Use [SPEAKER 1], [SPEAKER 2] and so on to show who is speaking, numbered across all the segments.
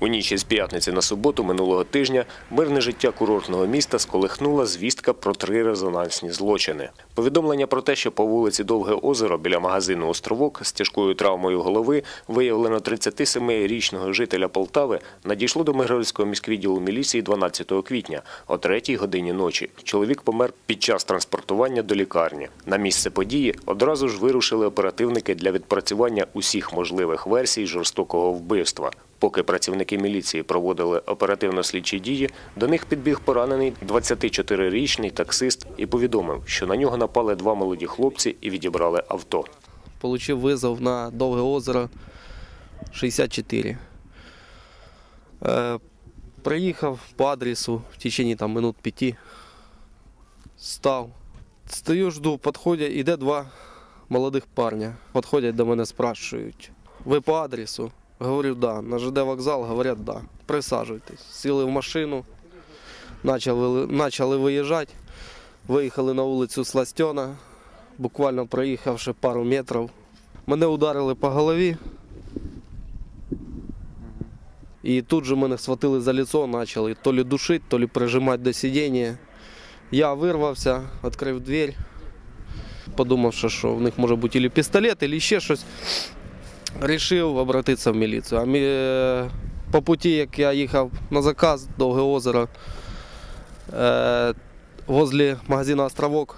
[SPEAKER 1] У ніч із п'ятниці на суботу минулого тижня мирне життя курортного міста сколихнула звістка про три резонансні злочини. Повідомлення про те, що по вулиці Довге озеро біля магазину Островок з тяжкою травмою голови виявлено 37-річного жителя Полтави, надійшло до Миргородського міськвідділу міліції 12 квітня о 3 годині ночі. Чоловік помер під час транспортування до лікарні. На місце події одразу ж вирушили оперативники для відпрацювання усіх можливих версій жорстокого вбивства. Поки працівники міліції проводили оперативно-слідчі дії, до них підбіг поранений 24-річний таксист і повідомив, що на нього напали два молоді хлопці і відібрали авто.
[SPEAKER 2] Получив визов на Довге озеро 64. Е, приїхав по адресу в течение там, минут п'яти. Став. Стою, жду, підходять, іде два молодих парня. Підходять до мене, спрашують. Ви по адресу? Говорю, да. На ЖД вокзал, говорять, да. Присаджуйтесь. Сіли в машину, почали, почали виїжджати. Виїхали на вулицю Сластьона, буквально проїхавши пару метрів. Мене ударили по голові. І тут же мене схватили за лицо, почали то лі душити, то лі прижимати до сидіння. Я вирвався, відкрив двір, подумавши, що в них може бути або пістолет, або ще щось. Рішив обратитися в міліцію. А мі... е, по путі, як я їхав на заказ, довге озеро, е... возле магазину Островок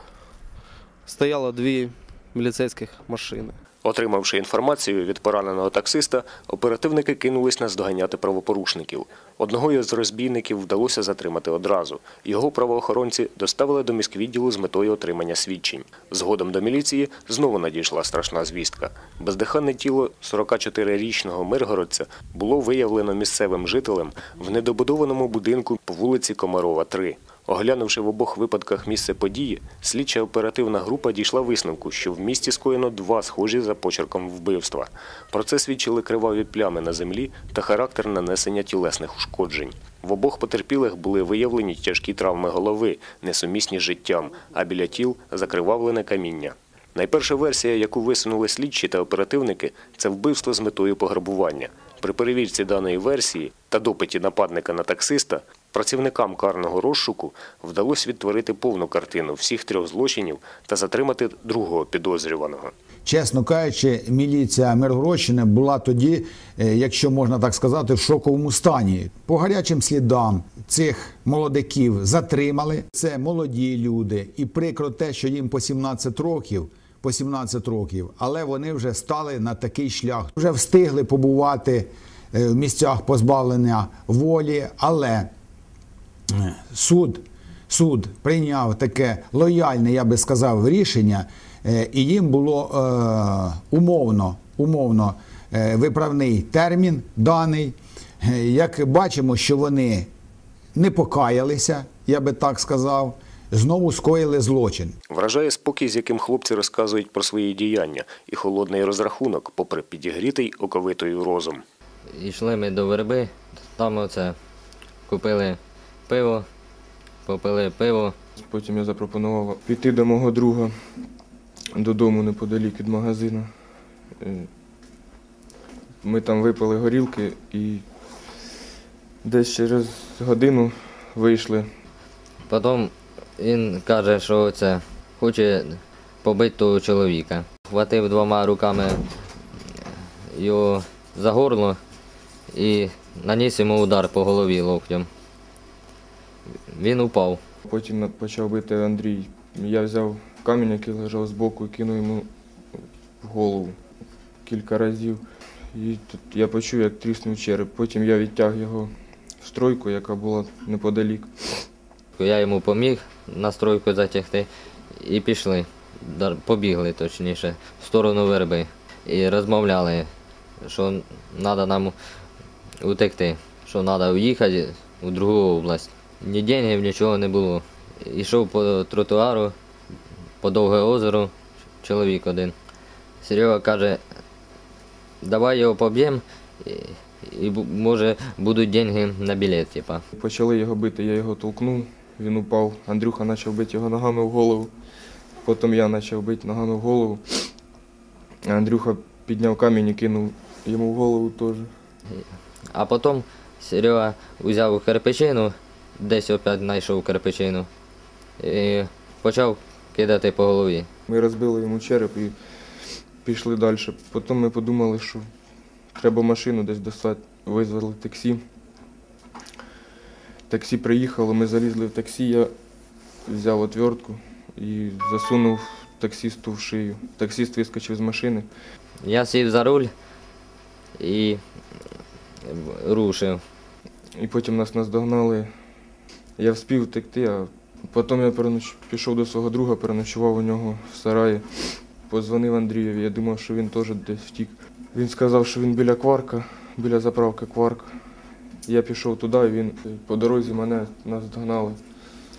[SPEAKER 2] стояло дві міліцейських машини.
[SPEAKER 1] Отримавши інформацію від пораненого таксиста, оперативники кинулись наздоганяти правопорушників. Одного із розбійників вдалося затримати одразу. Його правоохоронці доставили до міськвідділу з метою отримання свідчень. Згодом до міліції знову надійшла страшна звістка. Бездиханне тіло 44-річного миргородця було виявлено місцевим жителем в недобудованому будинку по вулиці Комарова, 3. Оглянувши в обох випадках місце події, слідча оперативна група дійшла висновку, що в місті скоєно два схожі за почерком вбивства. Про це свідчили криваві плями на землі та характер нанесення тілесних ушкоджень. В обох потерпілих були виявлені тяжкі травми голови, несумісні з життям, а біля тіл закривавлене каміння. Найперша версія, яку висунули слідчі та оперативники, це вбивство з метою пограбування. При перевірці даної версії та допиті нападника на таксиста працівникам карного розшуку вдалося відтворити повну картину всіх трьох злочинів та затримати другого підозрюваного.
[SPEAKER 3] Чесно кажучи, міліція Миргородщини була тоді, е, якщо можна так сказати, в шоковому стані. По гарячим слідам цих молодиків затримали. Це молоді люди, і прикро те, що їм по 17 років. По 17 років, але вони вже стали на такий шлях. Вже встигли побувати е, в місцях позбавлення волі, але суд, суд прийняв таке лояльне, я би сказав, рішення, е, і їм було е, умовно, умовно е, виправний термін даний. Як бачимо, що вони не покаялися, я би так сказав, знову скоїли злочин.
[SPEAKER 1] Вражає спокій, з яким хлопці розказують про свої діяння, і холодний розрахунок, попри підігрітий оковитою розум.
[SPEAKER 4] Йшли ми до верби, там оце купили пиво, попили пиво.
[SPEAKER 5] Потім я запропонував піти до мого друга додому неподалік від магазину. Е, Ми там випили горілки і десь через годину вийшли.
[SPEAKER 4] Потім він каже, що це хоче побити того чоловіка. Хватив двома руками його за горло і наніс йому удар по голові локтем. Він упав.
[SPEAKER 5] Потім почав бити Андрій. Я взяв камінь, який лежав збоку, і кинув йому в голову кілька разів. І тут я почув, як тріснув череп. Потім я відтяг його в стройку, яка була неподалік.
[SPEAKER 4] Я йому поміг настройку затягти і пішли. Побігли точніше, в сторону верби. І розмовляли, що треба нам утекти, що треба уїхати у другу область. Ні денег, нічого не було. Йшов по тротуару, по довге озеро, чоловік один. Серега каже, давай його поб'ємо, і, може будуть деньги на білет, типа.
[SPEAKER 5] Почали його бити, я його толкнув, він упав. Андрюха почав бити його ногами в голову. Потім я почав бити ногами в голову. Андрюха підняв камінь і кинув йому в голову теж.
[SPEAKER 4] А потім Серега взяв кирпичину, десь опять знайшов кирпичину і почав кидати по голові.
[SPEAKER 5] Ми розбили йому череп і пішли далі. Потім ми подумали, що треба машину десь достати. Визвали таксі. Таксі приїхало, ми залізли в таксі, я взяв отвертку і засунув таксисту в шию. Таксист вискочив з машини.
[SPEAKER 4] Я сів за руль і рушив.
[SPEAKER 5] І потім нас наздогнали. Я вспів втекти, а потім я переноч... пішов до свого друга, переночував у нього в сараї. Позвонив Андрієві, я думав, що він теж десь втік. Він сказав, що він біля кварка, біля заправки кварк. Я пішов туди, і він по дорозі мене наздогнали.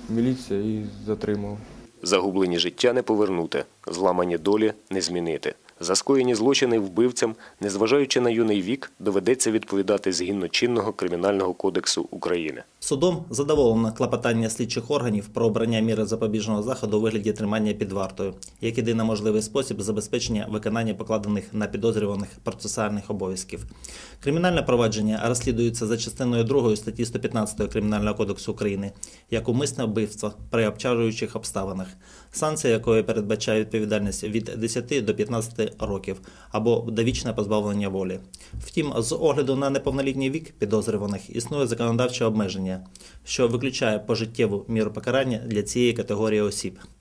[SPEAKER 5] Міліція і затримав.
[SPEAKER 1] Загублені життя не повернути, зламані долі не змінити. За скоєні злочини вбивцям, незважаючи на юний вік, доведеться відповідати згідно чинного кримінального кодексу України.
[SPEAKER 6] Судом задоволено клопотання слідчих органів про обрання міри запобіжного заходу у вигляді тримання під вартою, як єдиний можливий спосіб забезпечення виконання покладених на підозрюваних процесуальних обов'язків. Кримінальне провадження розслідується за частиною 2 статті 115 Кримінального кодексу України як умисне вбивство при обчарюючих обставинах, санкція якої передбачає відповідальність від 10 до 15 років або довічне позбавлення волі. Втім, з огляду на неповнолітній вік підозрюваних існує законодавче обмеження, що виключає пожиттєву міру покарання для цієї категорії осіб.